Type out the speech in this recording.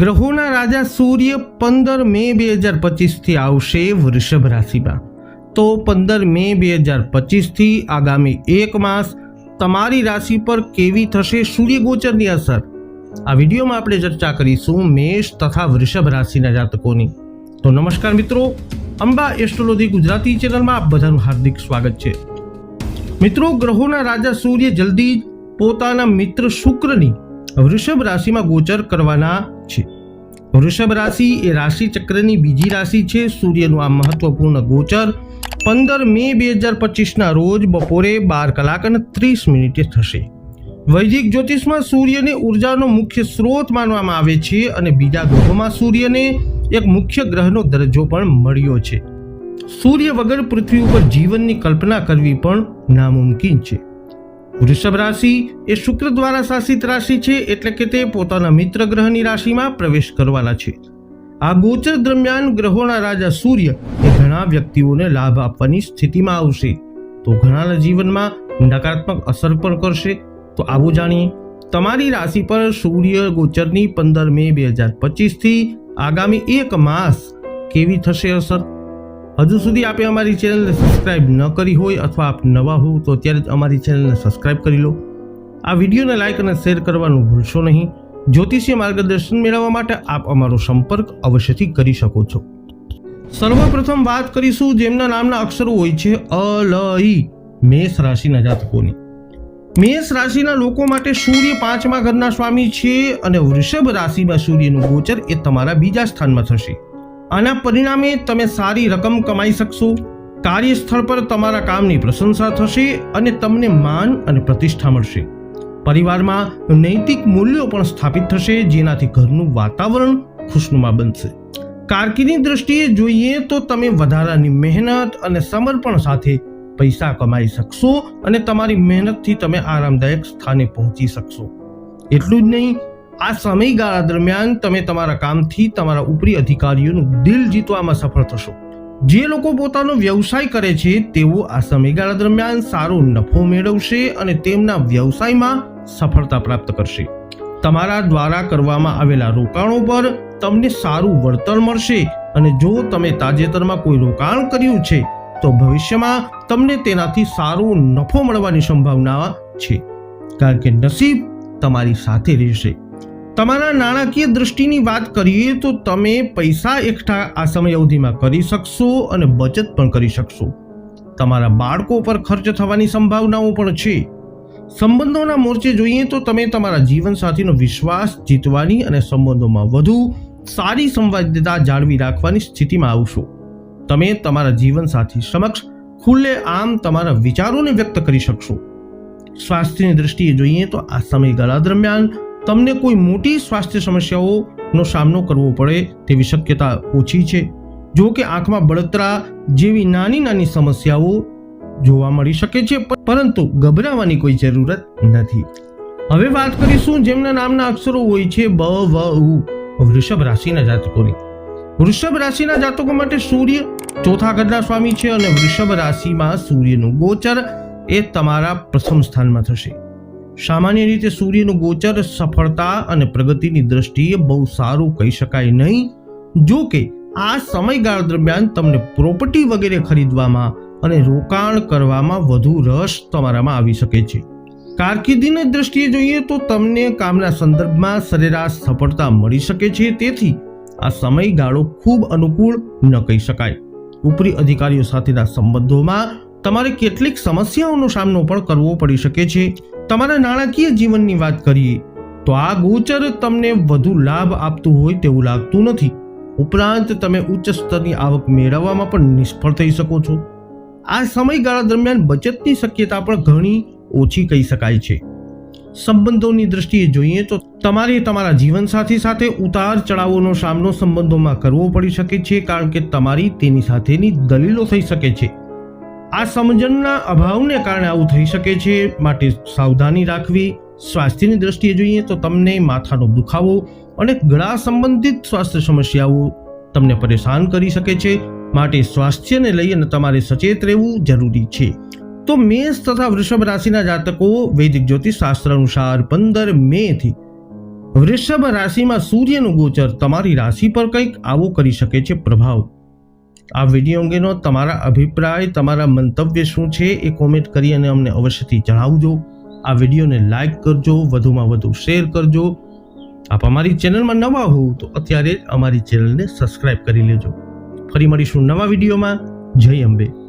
ગ્રહોના રાજા સૂર્ય પંદર મે બે હજાર પચીસથી આવશે વૃષભ રાશિમાં. તો પંદર મે બે હજાર પચીસથી આગામી એક માસ તમારી રાશિ પર કેવી થશે સૂર્યગોચરની અસર? આ વિડીયોમાં આપણે ચર્ચા કરીશું મેષ તથા વૃષભ રાશિના જાતકોની. તો નમસ્કાર મિત્રો, અંબા એસ્ટ્રોલોજી ગુજરાતી ચેનલમાં આપ બધાનું હાર્દિક સ્વાગત છે. મિત્રો, ગ્રહોના રાજા સૂર્ય જલ્દી જ પોતાના મિત્ર શુક્રની વૃષભ રાશિમાં ગોચર કરવાના છે. વૃષભ રાશિ એ રાશિ ચક્રની બીજી રાશિ છે. સૂર્યનું આ મહત્વપૂર્ણ ગોચર પંદર મે બે હજાર પચીસના રોજ બપોરે બાર કલાક અને ત્રીસ મિનિટે થશે. વૈદિક જ્યોતિષમાં સૂર્યને ઉર્જાનો મુખ્ય સ્ત્રોત માનવામાં આવે છે અને બીજા ગ્રહોમાં સૂર્યને એક મુખ્ય ગ્રહનો દરજ્જો પણ મળ્યો છે. સૂર્ય વગર પૃથ્વી ઉપર જીવનની કલ્પના કરવી પણ નામુમકિન છે. વૃષભ રાશિ એ શુક્ર દ્વારા શાસિત રાશિ છે એટલે કે તે પોતાના મિત્ર ગ્રહની રાશિમાં પ્રવેશ કરવાના છે. આ ગોચર દરમિયાન ગ્રહોના રાજા સૂર્ય એ ઘણા વ્યક્તિઓને લાભ આપવાની સ્થિતિમાં આવશે. તો ઘણાના જીવનમાં નકારાત્મક અસર પણ કરશે. તો આવું જાણીએ, તમારી રાશિ પર સૂર્ય ગોચરની પંદર મે બે હજાર પચીસથી આગામી એક માસ કેવી થશે અસર? હજુ સુધી આપે અમારી ચેનલને સબસ્ક્રાઇબ ન કરી હોય અથવા આપ નવા હો, તો અત્યારે જ અમારી ચેનલને સબસ્ક્રાઇબ કરી લો. આ વિડીયોને લાઇક અને શેર કરવાનું ભૂલશો નહીં. જ્યોતિષીય માર્ગદર્શન મેળવવા માટે આપ અમારો સંપર્ક અવશ્યથી કરી શકો છો. સર્વપ્રથમ વાત કરીશું, જેમના નામના અક્ષરો હોય છે અ, લ, ઈ, મેષ રાશિના જાતકોની. મેષ રાશિના લોકો માટે સૂર્ય પાંચમા ઘરના સ્વામી છે અને વૃષભ રાશિમાં સૂર્યનું ગોચર એ તમારા બીજા સ્થાનમાં થશે. આના પરિણામે તમે સારી રકમ કમાઈ શકશો. કાર્યસ્થળ પર તમારા કામની પ્રશંસા થશે અને તમને માન અને પ્રતિષ્ઠા મળશે. પરિવારમાં નૈતિક મૂલ્યો પણ સ્થાપિત થશે, જેનાથી ઘરનું વાતાવરણ ખુશનુમા બનશે. કારકિર્દી દ્રષ્ટિએ જોઈએ તો તમે વધારાની મહેનત અને સમર્પણ સાથે પૈસા કમાઈ શકશો અને તમારી મહેનતથી તમે આરામદાયક સ્થાને પહોંચી શકશો. એટલું જ નહીં આ સમયગાળા દરમિયાન તમે તમારા કામથી તમારા ઉપરી અધિકારીઓનું દિલ જીતવામાં સફળ થશો. જે લોકો પોતાનો વ્યવસાય કરે છે, તેઓ આ સમયગાળા દરમિયાન સારો નફો મેળવશે અને તેમના વ્યવસાયમાં સફળતા પ્રાપ્ત કરશે. તમારા દ્વારા કરવામાં આવેલા રોકાણો પર તમને સારું વળતર મળશે અને જો તમે તાજેતરમાં કોઈ રોકાણ કર્યું છે, તો ભવિષ્યમાં તમને તેનાથી સારો નફો મળવાની સંભાવના છે. કારણ કે નસીબ તમારી સાથે રહેશે. તમારા નાણાકીય દૃષ્ટિની વાત કરીએ તો તમે પૈસા એકઠા આ સમય અવધિમાં કરી શકશો અને બચત પણ કરી શકશો. તમારા બાળકો પર ખર્ચ થવાની સંભાવનાઓ પણ છે. સંબંધોના મોરચે જોઈએ તો તમે તમારા જીવનસાથીનો વિશ્વાસ જીતવાની અને સંબંધોમાં વધુ સારી સંવાદિતા જાળવી રાખવાની સ્થિતિમાં આવશો. તમે તમારા જીવનસાથી સમક્ષ ખુલ્લે આમ તમારા વિચારોને વ્યક્ત કરી શકશો. સ્વાસ્થ્યની દ્રષ્ટિએ જોઈએ તો આ સમયગાળા દરમિયાન તમને કોઈ મોટી સ્વાસ્થ્ય સમસ્યાઓનો સામનો કરવો પડે તેવી શક્યતા ઓછી છે. જો કે આંખમાં બળતરા જેવી નાની નાની સમસ્યાઓ જોવા મળી શકે છે પરંતુ ગભરાવાની કોઈ જરૂરત નથી. હવે વાત કરીશું જેમના નામના અક્ષરો હોય છે બ, વ, ઉ, વૃષભ રાશિના જાતકોની. વૃષભ રાશિના જાતકો માટે સૂર્ય ચોથા ઘરના સ્વામી છે અને વૃષભ રાશિમાં સૂર્યનું ગોચર એ તમારા પ્રથમ સ્થાનમાં થશે. સામાન્ય રીતે સૂર્યનું ગોચર સફળતા અને પ્રગતિની દ્રષ્ટિએ બહુ સારું કહી શકાય નહીં. જો કે, આ સમયગાળા દરમિયાન તમને પ્રોપર્ટી વગેરે ખરીદવામાં અને રોકાણ કરવામાં વધુ રસ તમારામાં આવી શકે છે. કારકિર્દીની દ્રષ્ટિએ જોઈએ તો તમને કામના સંદર્ભમાં સરેરાશ સફળતા મળી શકે છે. તેથી, આ સમયગાળો ખૂબ અનુકૂળ ન કહી શકાય. ઉપરી અધિકારીઓ સાથેના સંબંધોમાં તમારે કેટલીક સમસ્યાઓનો સામનો પણ કરવો પડી શકે છે. તમારા નાણાકીય જીવનની વાત કરીએ, તો આ ગોચર તમને વધુ લાભ આપતું હોય તેવું લાગતું નથી. ઉપરાંત તમે ઉચ્ચ સ્તરની આવક મેળવવામાં પણ નિષ્ફળ થઈ શકો છો. આ સમયગાળા દરમિયાન બચતની શક્યતા પણ ઘણી ઓછી કહી શકાય છે. સંબંધોની દ્રષ્ટિએ જોઈએ તો તમારે તમારા જીવનસાથી સાથે ઉતાર ચઢાવોનો સામનો સંબંધોમાં કરવો પડી શકે છે, કારણ કે તમારી તેની સાથેની દલીલો થઈ શકે છે. આ સમજણના અભાવને કારણે આવું થઈ શકે છે. માટે સાવધાની રાખવી. સ્વાસ્થ્યની દ્રષ્ટિએ જોઈએ તો તમને માથાનો દુખાવો અને ગળા સંબંધિત સ્વાસ્થ્ય સમસ્યાઓ તમને પરેશાન કરી શકે છે. માટે સ્વાસ્થ્યને લઈ અને તમારે સચેત રહેવું જરૂરી છે. તો મેષ તથા વૃષભ રાશિના જાતકો વૈદિક જ્યોતિષ શાસ્ત્ર અનુસાર પંદર મેથી વૃષભ રાશિમાં સૂર્યનું ગોચર તમારી રાશિ પર કંઈક આવો કરી શકે છે પ્રભાવ. આ વીડિયો અંગેનો તમારા અભિપ્રાય, તમારા મંતવ્ય શું છે એ કોમેન્ટ કરી અને અમને અવશ્યથી જણાવજો. આ વિડીયોને લાઇક કરજો, વધુમાં વધુ શેર કરજો. આપ અમારી ચેનલમાં નવા હોવ તો અત્યારે અમારી ચેનલને સબસ્ક્રાઇબ કરી લેજો. ફરી મળીશું નવા વિડીયોમાં. જય અંબે.